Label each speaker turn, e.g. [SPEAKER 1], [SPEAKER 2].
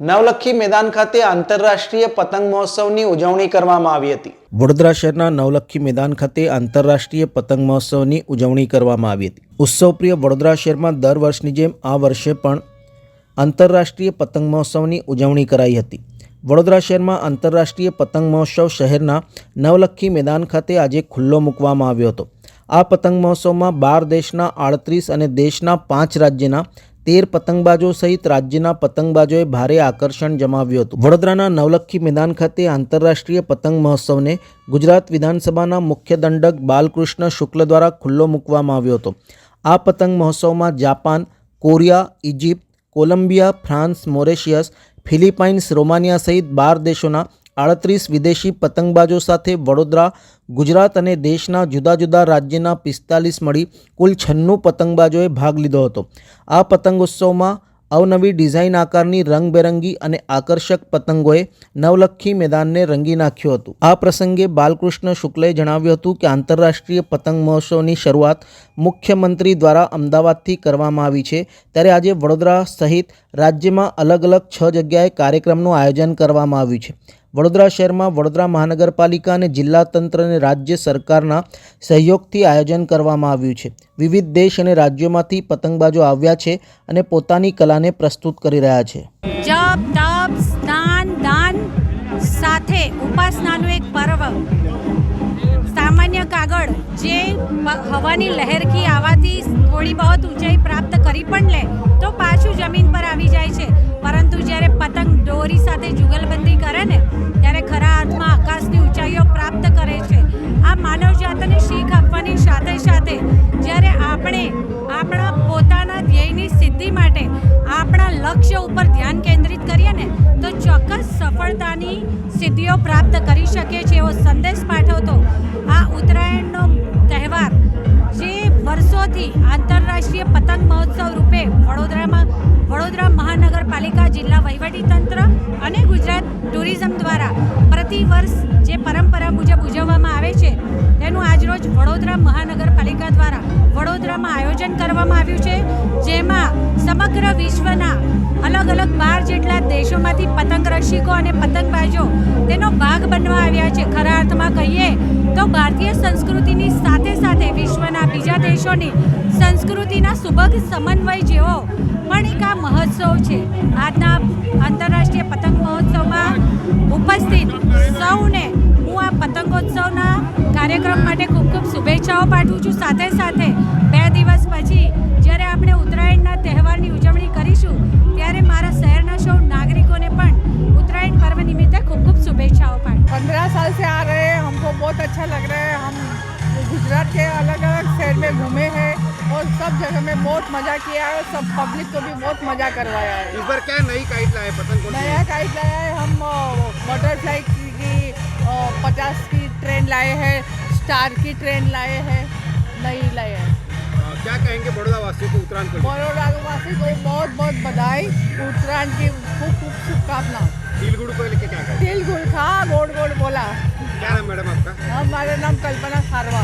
[SPEAKER 1] નવલખી મેદાન ખાતે આંતરરાષ્ટ્રીય પતંગ મહોત્સવની ઉજવણી કરવામાં આવી હતી.
[SPEAKER 2] વડોદરા શહેરના નવલખી મેદાન ખાતે આંતરરાષ્ટ્રીય પતંગ મહોત્સવની ઉજવણી કરવામાં આવી હતી. ઉત્સવપ્રિય વડોદરા શહેરમાં દર વર્ષની જેમ આ વર્ષે પણ આંતરરાષ્ટ્રીય પતંગ મહોત્સવની ઉજવણી કરાઈ હતી. વડોદરા શહેરમાં આંતરરાષ્ટ્રીય પતંગ મહોત્સવ શહેરના નવલખી મેદાન ખાતે આજે ખુલ્લો મૂકવામાં આવ્યો હતો. આ પતંગ મહોત્સવમાં બાર દેશના આડત્રીસ અને દેશના પાંચ રાજ્યના તેર પતંગબાજો સહિત રાજ્યના પતંગબાજોએ ભારે આકર્ષણ જમાવ્યું હતું. વડોદરાના નવલખી મેદાન ખાતે આંતરરાષ્ટ્રીય પતંગ મહોત્સવને ગુજરાત વિધાનસભાના મુખ્ય દંડક બાલકૃષ્ણ શુક્લ દ્વારા ખુલ્લો મૂકવામાં આવ્યો હતો. આ પતંગ મહોત્સવમાં Japan, Korea Egypt Colombia, France, Mauritius, Philippines, Romania સહિત બાર દેશોના આડત્રીસ વિદેશી પતંગબાજો સાથે વડોદરા, ગુજરાત અને દેશના જુદા જુદા રાજ્યના પિસ્તાલીસ મળી કુલ છન્નું પતંગબાજોએ ભાગ લીધો હતો. આ પતંગોત્સવમાં અવનવી ડિઝાઇન આકારની રંગબેરંગી અને આકર્ષક પતંગોએ નવલખી મેદાનને રંગી નાખ્યું હતું. આ પ્રસંગે બાલકૃષ્ણ શુક્લે જણાવ્યું હતું કે આંતરરાષ્ટ્રીય પતંગ મહોત્સવની શરૂઆત મુખ્યમંત્રી દ્વારા અમદાવાદથી કરવામાં આવી છે. ત્યારે આજે વડોદરા સહિત રાજ્યમાં અલગ અલગ છ જગ્યાએ કાર્યક્રમનું આયોજન કરવામાં આવ્યું છે. વડોદરા શહેરમાં વડોદરા મહાનગરપાલિકા અને જિલ્લા તંત્ર અને રાજ્ય સરકારના સહયોગથી આયોજન કરવામાં આવ્યું છે. વિવિધ દેશ અને રાજ્યોમાંથી પતંગબાજો આવ્યા છે અને પોતાની કલાને પ્રસ્તુત કરી રહ્યા છે.
[SPEAKER 3] જપ, તપ, સ્નાન, દાન સાથે ઉપાસનાનું એક પર્વ. સામાન્ય કાગળ જે હવાની લહેરથી આવવાથી થોડી બહુ ઊંચાઈ પ્રાપ્ત કરી પણ લે તો પાછું જમીન પર આવી જાય છે. પરંતુ જ્યારે પતંગ દોરી સાથે જુગલબંધી સિદ્ધિઓ પ્રાપ્ત કરી શકે છે એવો સંદેશ પાઠવતો આ ઉત્તરાયણનો તહેવાર જે વર્ષોથી આંતરરાષ્ટ્રીય પતંગ મહોત્સવ રૂપે વડોદરામાં, વડોદરા મહાનગરપાલિકા, જિલ્લા વહીવટીતંત્ર અને ગુજરાત ટુરિઝમ દ્વારા પ્રતિ વર્ષ જે પરંપરા મુજબ ઉજવવામાં આવે છે, તેનું આજરોજ વડોદરા મહાનગરપાલિકા દ્વારા વડોદરામાં આયોજન કરવામાં આવ્યું છે, જેમાં સમગ્ર વિશ્વના દેશોમાંથી પતંગ રસિકો અને પતંગબાજો તેનો ભાગ બનવા આવ્યા છે. ખરા અર્થમાં કહીએ તો ભારતીય સંસ્કૃતિની સાથે સાથે વિશ્વના બીજા દેશોની સંસ્કૃતિના સુભગ સમન્વય જેવો પણ એક આ મહોત્સવ છે. આજના આંતરરાષ્ટ્રીય પતંગ મહોત્સવમાં ઉપસ્થિત સૌને હું આ પતંગોત્સવના કાર્યક્રમ માટે ખૂબ ખૂબ શુભેચ્છાઓ પાઠવું છું. સાથે સાથે
[SPEAKER 4] पंद्रह साल से आ रहे हैं हमको बहुत अच्छा लग रहा है। हम गुजरात के अलग अलग शहर में घूमे हैं और सब जगह में बहुत मज़ा किया है सब पब्लिक को भी बहुत मज़ा करवाया है।
[SPEAKER 5] इस बार क्या नई काइट लाए पतंग
[SPEAKER 4] नया काइट लाया है हम बटरफ्लाई की, की पचास की ट्रेन लाए हैं स्टार की ट्रेन लाए हैं नई लाए हैं।
[SPEAKER 5] क्या कहेंगे बड़ौदा वासियों को उत्तरायण को
[SPEAKER 4] बड़ौदा वासी को बहुत बहुत बधाई उत्तरायण की खूब खूब शुभकामना
[SPEAKER 5] तिलगुड़ को लेके क्या कहेंगे
[SPEAKER 4] दिल गुल खा गोड़ गोड़ बोला
[SPEAKER 5] क्या नाम मैडम आपका
[SPEAKER 4] हमारा नाम कल्पना खारवा